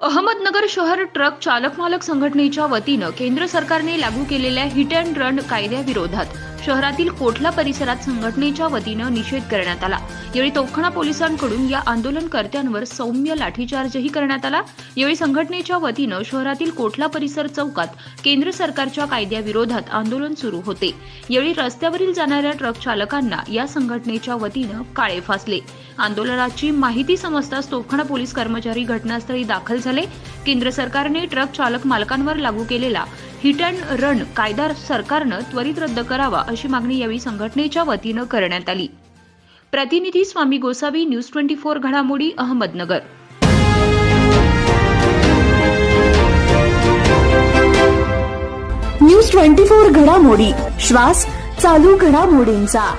अहमदनगर शहर ट्रक चालक मालक संघटनेच्या वतीनं केंद्र सरकारने लागू केलेल्या हिट अँड रन कायद्याविरोधात शहरातील कोठला परिसरात संघटनेच्या वतीनं निषेध करण्यात आला. यावेळी तोफखाना पोलिसांकडून या आंदोलनकर्त्यांवर सौम्य लाठीचार्जही करण्यात आला. यावेळी संघटनेच्या वतीनं शहरातील कोठला परिसर चौकात केंद्र सरकारच्या कायद्याविरोधात आंदोलन सुरू होते. यावेळी रस्त्यावरील जाणाऱ्या ट्रक चालकांना या संघटनेच्या वतीनं काळे फासले. आंदोलनाची माहिती समजताच तोफखाना पोलीस कर्मचारी घटनास्थळी दाखल झाले. केंद्र सरकारने ट्रक चालक मालकांवर लागू केलेला हिट अँड रन कायदा सरकारनं त्वरित रद्द करावा अशी मागणी यावेळी संघटनेच्या वतीनं करण्यात आली. प्रतिनिधी Swami Gosavi news twenty four घडामोडी अहमदनगर. न्यूज ट्वेंटी फोर घडामोडी श्वास चालू घडामोडींचा.